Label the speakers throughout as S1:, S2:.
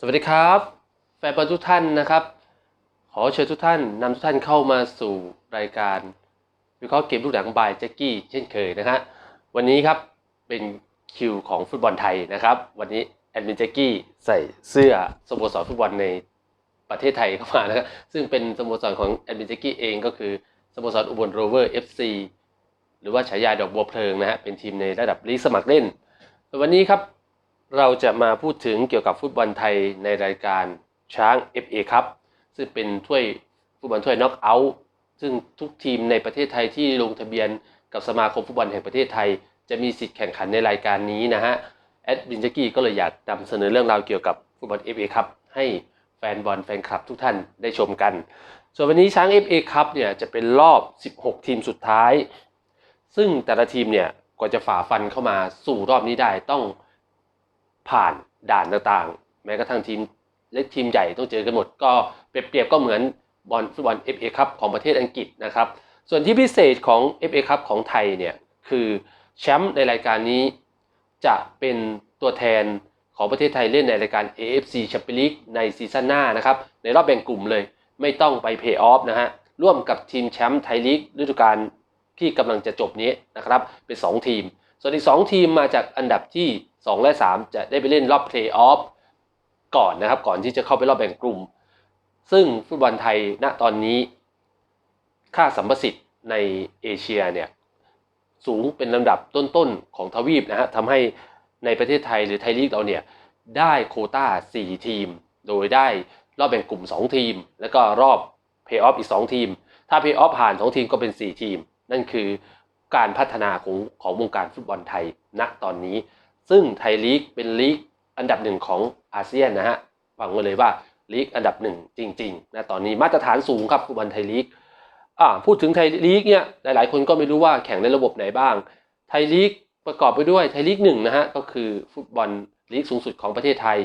S1: สวัสดีครับ แฟนบอลทุกท่านนะครับ ขอเชิญทุกท่านนำทุกท่านเข้ามาสู่รายการ วิเคราะห์เกมลูกหนังบายแจ็กกี้เช่นเคยนะฮะวันนี้ครับเป็นคิวของฟุตบอลไทยนะครับ วันนี้แอดมินแจ็กกี้ใส่เสื้อสโมสรฟุตบอลในประเทศไทยเข้ามานะครับซึ่งเป็นสโมสรของแอดมินแจ็กกี้เองก็คือสโมสรอุบลโรเวอร์ FC หรือว่าฉายาดอกบัวเพลิงนะฮะเป็นทีมในระดับลีกสมัครเล่น วันนี้ครับ เราจะมาพูดถึงเกี่ยวกับฟุตบอลไทยในรายการช้าง FA ครับ ซึ่งเป็นถ้วยฟุตบอลถ้วยน็อกเอาท์ซึ่งทุกทีมในประเทศไทยที่ลงทะเบียนกับสมาคมฟุตบอลแห่งประเทศไทย จะมีสิทธิ์แข่งขันในรายการนี้นะฮะแอดบินจักกี้ก็เลยอยากนำเสนอเรื่องราวเกี่ยวกับฟุตบอล FA ครับให้แฟนบอลแฟนคลับทุกท่านได้ชมกัน ส่วนวันนี้ช้าง FA ครับเนี่ยจะเป็นรอบ 16 ทีมสุดท้าย ซึ่งแต่ละทีมเนี่ยกว่าจะฝ่าฟันเข้ามาสู่รอบนี้ได้ต้อง ผ่านด่านต่างๆ แม้กระทั่งทีมเล็กทีมใหญ่ต้องเจอกันหมด ก็เปรียบๆก็เหมือนบอลฟุตบอล FA คัพของประเทศอังกฤษนะครับ ส่วนที่พิเศษของ FA คัพของไทยเนี่ยคือแชมป์ในรายการนี้จะเป็นตัวแทนของประเทศไทยเล่นในรายการ AFC Champions League ในซีซั่นหน้านะครับ ในรอบแบ่งกลุ่มเลย ไม่ต้องไปเพย์ออฟนะฮะ ร่วมกับทีมแชมป์ไทยลีกฤดูกาลที่กำลังจะจบนี้นะครับ เป็น 2 ทีม ส่วนอีก 2 ทีมมาจากอันดับที่ 2 และ 3 จะได้ไปเล่นรอบเพลย์ออฟก่อนนะครับ ก่อนที่จะเข้าไปรอบแบ่งกลุ่ม ซึ่งฟุตบอลไทยณตอนนี้ ค่าสัมประสิทธิ์ในเอเชียเนี่ยสูงเป็นลำดับต้นๆของทวีปนะฮะทำให้ในประเทศไทยหรือไทยลีกเราเนี่ยได้โคต้า 4 ทีม โดยได้รอบแบ่งกลุ่ม 2 ทีม แล้วก็รอบเพย์ออฟอีก 2 ทีม ถ้าเพย์ออฟผ่าน 2 ทีมก็เป็น 4 ทีม นั่นคือการพัฒนาของของวงการฟุตบอลไทยณตอนนี้ ซึ่งไทยลีกเป็นลีกอันดับหนึ่งของอาเซียนนะฮะฟังไว้เลยว่าลีกอันดับหนึ่งจริงๆนะตอนนี้มาตรฐานสูงครับฟุตบอลไทยลีกอ่าพูดถึงไทยลีกเนี่ยหลายๆ คนก็ไม่รู้ว่าแข่งในระบบไหนบ้าง ไทยลีกประกอบไปด้วยไทยลีกหนึ่งนะฮะก็คือฟุตบอลลีกสูงสุดของประเทศไทย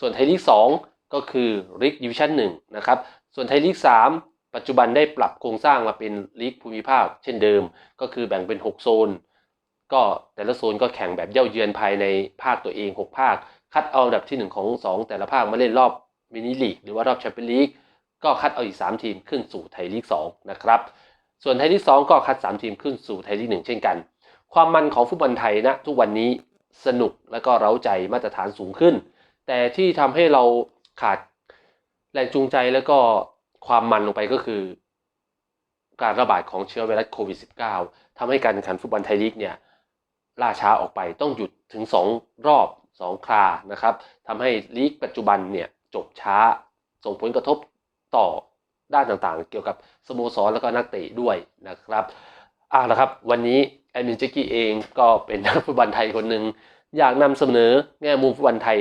S1: ส่วนไทยลีกสองก็คือลีกดิวิชั่นหนึ่งนะครับส่วนไทยลีกสามปัจจุบันได้ปรับโครงสร้างมาเป็นลีกภูมิภาค เช่นเดิม ก็คือแบ่งเป็น 6 โซน ก็แต่ละโซนก็แข่งแบบเย่าเยือนภายในภาคตัวเอง 6 ภาค คัดเอาอันดับที่ 1 ของ 2 แต่ละภาคมาเล่นรอบมินิลีกหรือว่ารอบแชมเปี้ยนลีกก็คัดเอาอีก 3 ทีมขึ้นสู่ไทยลีก2นะครับส่วนไทยลีก2ก็คัด 3 ทีมขึ้นสู่ไทยลีก1เช่นกัน ความมันของฟุตบอลไทยนะทุกวันนี้สนุกและก็เร้าใจมาตรฐานสูงขึ้น แต่ที่ทำให้เราขาดแรงจูงใจแล้วก็ความมันลงไปก็คือ การระบาดของเชื้อไวรัสโควิด -19 ทำให้การแข่งขันฟุตบอลไทยลีกเนี่ย ล่าช้าออกไปต้องหยุดถึง 2 รอบ 2 ครานะครับทำให้ลีกปัจจุบันเนี่ยจบช้าส่งผลกระทบต่อด้านต่างๆ เกี่ยวกับสโมสรแล้วก็นักเตะด้วยนะครับอ่าละครับ วันนี้แอดมินเจกี้เองก็เป็นนักฟุตบอลไทยคนหนึ่งอยากนำเสนอแง่มุมฟุตบอลไทย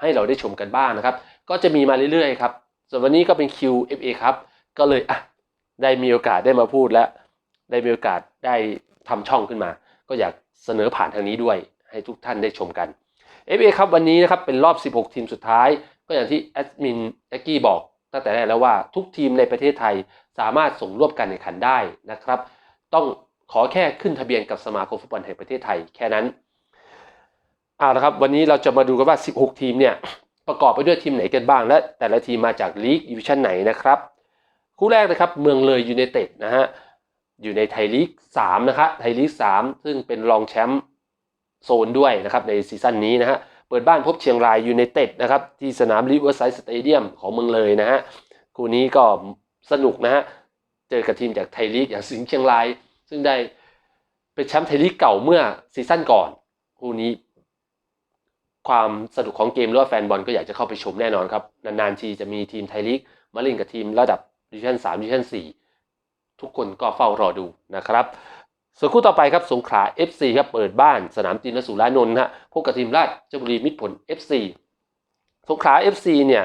S1: ให้เราได้ชมกันบ้างนะครับ ก็จะมีมาเรื่อยๆครับส่วนวันนี้ก็เป็นคิว FA ครับก็เลยอะได้มีโอกาสได้มาพูดและได้มีโอกาสได้ทำช่องขึ้นมา ก็อยาก เสนอผ่านทางนี้ด้วยให้ทุกท่านได้ชมกัน FA ครับวันนี้นะครับเป็นรอบ 16 ทีมสุดท้าย ก็อย่างที่แอดมินแจ็กกี้บอกตั้งแต่แรกแล้วว่าทุกทีมในประเทศไทยสามารถส่งร่วมการแข่งขันได้นะครับ ต้องขอแค่ขึ้นทะเบียนกับสมาคมฟุตบอลแห่งประเทศไทยแค่นั้นเอาละครับวันนี้เราจะมาดูกันว่า 16 ทีมเนี่ยประกอบไปด้วยทีมไหนกันบ้าง และแต่ละทีมมาจากลีกดิวิชั่นไหนนะครับ คู่แรกนะครับเมืองเลยยูไนเต็ดนะฮะ อยู่ในไทยลีก3นะครับไทยลีก3ซึ่งเป็นรองแชมป์โซนด้วยนะครับในซีซั่นนี้นะฮะเปิดบ้านพบเชียงรายยูไนเต็ดนะครับที่สนามริเวอร์ไซด์สเตเดียมของเมืองเลยนะฮะคู่นี้ก็สนุกนะฮะเจอกับทีมจากไทยลีกอย่างสิงห์เชียงราย ซึ่งได้เป็นแชมป์ไทยลีกเก่าเมื่อซีซั่นก่อนคู่นี้ ความสนุกของเกมหรือว่าแฟนบอลก็อยากจะเข้าไปชมแน่นอนครับนานๆทีจะมีทีมไทยลีกมาเล่นกับทีมระดับดิวิชั่น3ดิวิชั่น4 ทุกคนก็เฝ้ารอดูนะครับส่วนคู่ต่อไปครับสงขลา FC ครับเปิดบ้านสนามจีนสุรานนท์ฮะพบกับทีมราชบุรีมิตรผล FC สงขลา FC เนี่ย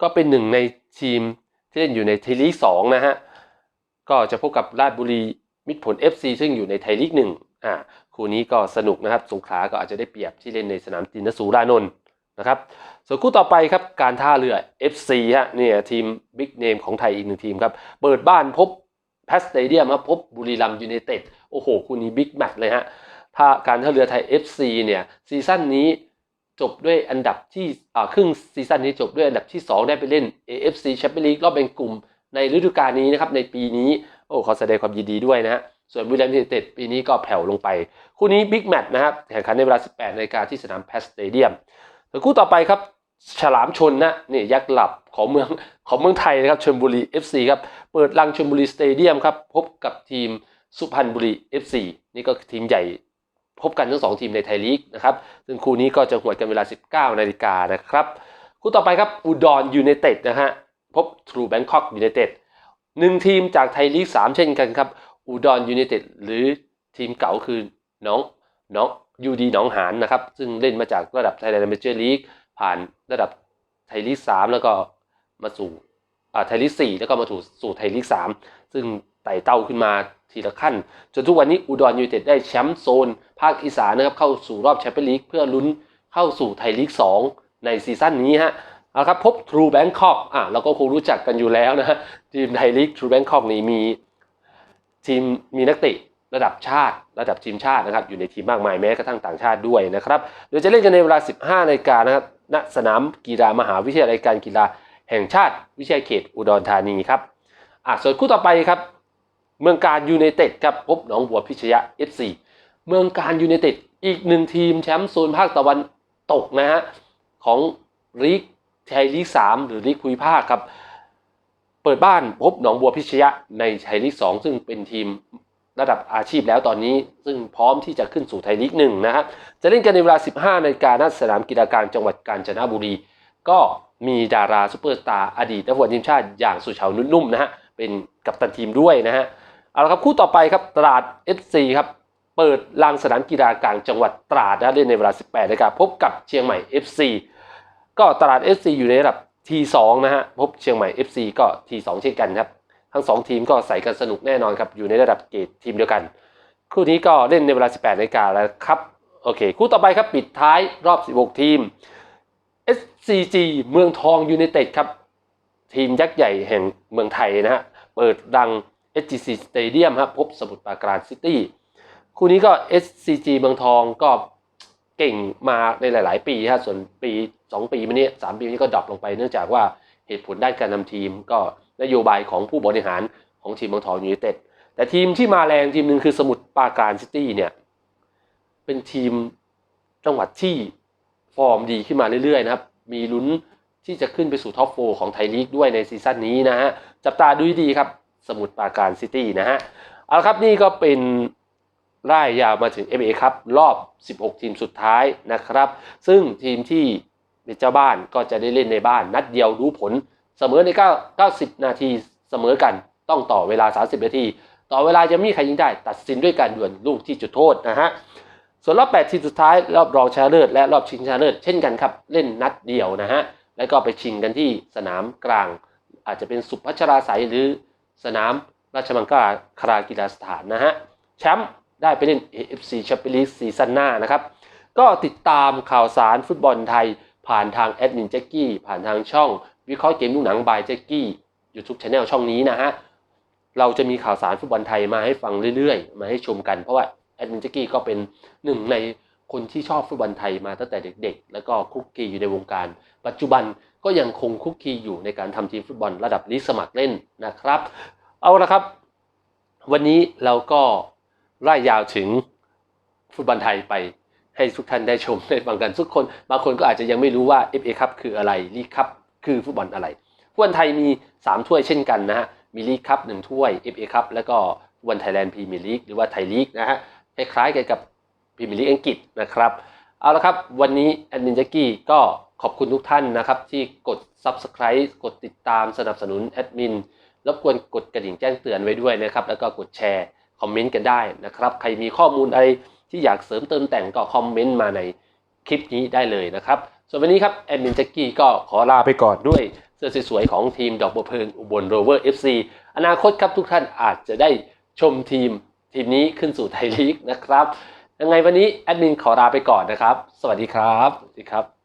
S1: ก็เป็นหนึ่งในทีมที่เล่นอยู่ในไทยลีก2นะฮะก็จะพบกับราชบุรีมิตรผล FC ซึ่งอยู่ในไทยลีก1อ่าคู่นี้ก็สนุกนะครับสงขลาก็อาจจะได้เปรียบที่เล่นในสนามจีนสุรานนท์นะครับส่วนคู่ต่อไปครับการท่าเรือ FC ฮะเนี่ยทีมบิ๊กเนมของไทยอีกหนึ่งทีมครับเปิดบ้านพบ แพสเตเดียมครับพบบุรีรัมยูไนเต็ดโอ้โหคู่นี้บิ๊กแมตช์เลยฮะถ้าการท่าเรือไทย FC เนี่ยซีซั่นนี้จบด้วยอันดับที่ครึ่งซีซั่นนี้จบด้วยอันดับที่ 2 ได้ไปเล่น AFC Champions League รอบแบ่งกลุ่มในฤดูกาลนี้นะครับในปีนี้โอ้ขอแสดงความยินดีด้วยนะฮะส่วนบุรีรัมย์ยูไนเต็ดปีนี้ก็แผ่วลงไป คู่นี้บิ๊กแมตช์นะครับแข่งขันในเวลา 18นาฬิกาที่สนามแพสเตเดียมส่วนคู่ต่อไปครับ ฉลามชนนะนี่ยักษ์หลับของเมืองของเมืองไทยนะครับชลบุรี FC ครับเปิดรังชลบุรีสเตเดียมครับพบกับทีมสุพรรณบุรี FC นี่ก็ทีมใหญ่พบกันทั้งสองทีมในไทยลีกนะครับซึ่งคู่นี้ก็จะหวดกันเวลา 19นาฬิกานะครับคู่ต่อไปครับอุดรยูไนเต็ดนะฮะพบทรูแบงคอกยูไนเต็ดหนึ่งทีมจากไทยลีก3เช่นกันครับอุดรยูไนเต็ดหรือทีมเก่าคือน้องน้องยูดีหนองหานนะครับซึ่งเล่นมาจากระดับไทยแลนด์เมเจอร์ลีก ผ่านระดับไทยลีกสามแล้วก็มาสู่อ่าไทยลีกสี่แล้วก็มาถูสู่ไทยลีกสามซึ่งไต่เต้าขึ้นมาทีละขั้น จนทุกวันนี้อุดรยูไนเต็ดได้แชมป์โซน ภาคอีสานนะครับเข้าสู่รอบแชมเปี้ยนลีกเพื่อลุ้นเข้าสู่ไทยลีกสองในซีซั่นนี้ฮะเอาครับพบทรูแบงคอกอะเราก็คงรู้จักกันอยู่แล้วนะฮะทีมไทยลีกทรูแบงคอกนี่มีทีมมีนักเตะ ระดับชาติ ระดับทีมชาตินะครับอยู่ในทีมมากมายแม้กระทั่งต่างชาติด้วยนะครับโดยจะเล่นกันในเวลา 15นาฬิกานะครับณสนามกีฬามหาวิทยาลัยการกีฬาแห่งชาติ วิทยาเขตอุดรธานีครับอะส่วนคู่ต่อไปครับเมืองการยูไนเต็ดครับพบหนองบัวพิชยะ FC เมืองการยูไนเต็ดอีกหนึ่งทีมแชมป์โซนภาคตะวันตกนะฮะของลีกไทยลีกสามหรือลีกภูมิภาคครับ เปิดบ้านพบหนองบัวพิชยะในไทยลีก2ซึ่งเป็นทีม ระดับอาชีพแล้วตอนนี้ ซึ่งพร้อมที่จะขึ้นสู่ไทยลีกหนึ่งนะครับจะเล่นกันในเวลา 15นาฬิกาณสนามกีฬากลางจังหวัดกาญจนบุรี ก็มีดาราซูเปอร์สตาร์อดีตนักฟุตบอลทีมชาติอย่างสุชาวนุ่นุ่มนะฮะเป็นกัปตันทีมด้วยนะฮะเอาละครับคู่ต่อไปครับตราด FC ครับเปิดลานสนามกีฬากลางจังหวัดตราดนะเล่นในเวลา 18นาฬิกาพบกับเชียงใหม่ FC ก็ตราด FC อยู่ในระดับ T2 นะฮะพบเชียงใหม่ FC ก็ T2 เช่นกันครับ ทั้ง 2 ทีมก็ใส่กันสนุกแน่นอนครับ อยู่ในระดับเกรดทีมเดียวกัน คู่นี้ก็เล่นในเวลา 18นาฬิกาแล้วครับ โอเค คู่ต่อไปครับปิดท้ายรอบ 16 ทีม SCG เมืองทองยูไนเต็ดครับ ทีมยักษ์ใหญ่แห่งเมืองไทยนะฮะ เปิดรัง SGC Stadium ครับพบสมุทรปราการซิตี้ คู่นี้ก็ SCG เมืองทองก็เก่งมาในหลาย ๆ ปีฮะ ส่วนปี 2 ปีมานี้สามปีมานี้ก็ดรอปลงไปเนื่องจากว่า เหตุผลด้านการนำทีม ก็นโยบายของผู้บริหารของทีมเมืองทองยูไนเต็ดแต่ทีมที่มาแรงทีมหนึ่งคือสมุทรปราการซิตี้เนี่ยเป็นทีมจังหวัดที่ฟอร์มดีขึ้นมาเรื่อยๆนะครับ มีลุ้นที่จะขึ้นไปสู่ท็อปโฟของไทยลีกด้วยในซีซั่นนี้นะฮะ จับตาดูดีครับ สมุทรปราการซิตี้นะฮะ เอาละครับนี่ก็เป็นไล่ยาวมาถึง FA ครับรอบ 16 ทีมสุดท้ายนะครับ ซึ่งทีมที่ เป็นเจ้าบ้านก็จะได้เล่นในบ้าน นัดเดียวรู้ผลเสมอใน9 90 นาทีเสมอกัน ต้องต่อเวลา 30 นาที ต่อเวลาจะมีใครยิงได้ ตัดสินด้วยการด่วนลูกที่จุดโทษนะฮะส่วนรอบ 8 ทีมสุดท้ายรอบรองชนะเลิศและรอบชิงชนะเลิศเช่นกันครับ เล่นนัดเดียวนะฮะแล้วก็ไปชิงกันที่สนามกลาง อาจจะเป็นสุพัชราไสยหรือสนามราชมังคลาคลากีฬาสถานนะฮะแชมป์ได้ไปเล่น AFC Champions League ซีซั่นหน้านะครับ ก็ติดตามข่าวสารฟุตบอลไทย ผ่านทางแอดมินแจ็กกี้ผ่านทางช่อง วิเคราะห์เกมลูหนังบายแจ็กกี้ YouTube Channel ช่องนี้นะฮะเราจะมีข่าวสารฟุตบอลไทยมาให้ฟังเรื่อยๆ มาให้ชมกันเพราะว่าแอดมินแจ็กกี้ก็เป็นหนึ่งในคนที่ชอบฟุตบอลไทยมาตั้งแต่เด็กๆ แล้วก็คุกคีอยู่ในวงการ ปัจจุบันก็ยังคงคุกคีอยู่ในการทำทีมฟุตบอลระดับลีกสมัครเล่นนะครับ เอาละครับ วันนี้เราก็ไล่ยาวถึงฟุตบอลไทยไป ให้ทุกท่านได้ชมได้ฟังกันทุกคน บางคนก็อาจจะยังไม่รู้ว่า FA คัพคืออะไรลีกคัพคือฟุตบอลอะไรฟุตบอลไทยมี 3 ถ้วยเช่นกันนะฮะมีลีกคัพหนึ่งถ้วย FA คัพแล้วก็ฟุตบอลไทยแลนด์พรีเมียร์ลีกหรือว่าไทยลีกนะฮะคล้ายๆกันกับพรีเมียร์ลีกอังกฤษนะครับเอาละครับ วันนี้แอดมินจ็กกี้ก็ขอบคุณทุกท่านนะครับ ที่กด Subscribe กดติดตามสนับสนุนแอดมินรบกวนกดกระดิ่งแจ้งเตือนไว้ด้วยนะครับ แล้วก็กดแชร์ คอมเมนต์กันได้นะครับ ใครมีข้อมูลอะไร ที่อยากเสริมเติมแต่งก็คอมเมนต์มาในคลิปนี้ได้เลยนะครับ ส่วนวันนี้ครับแอดมินแจ็กกี้ก็ขอลาไปก่อนด้วยเสื้อสวยๆของทีมดอกบัวเพลิงอุบลโรเวอร์ FC อนาคตครับทุกท่านอาจจะได้ชมทีมทีมนี้ขึ้นสู่ไทยลีกนะครับยังไงวันนี้แอดมินขอลาไปก่อนนะครับ สวัสดีครับ สวัสดีครับ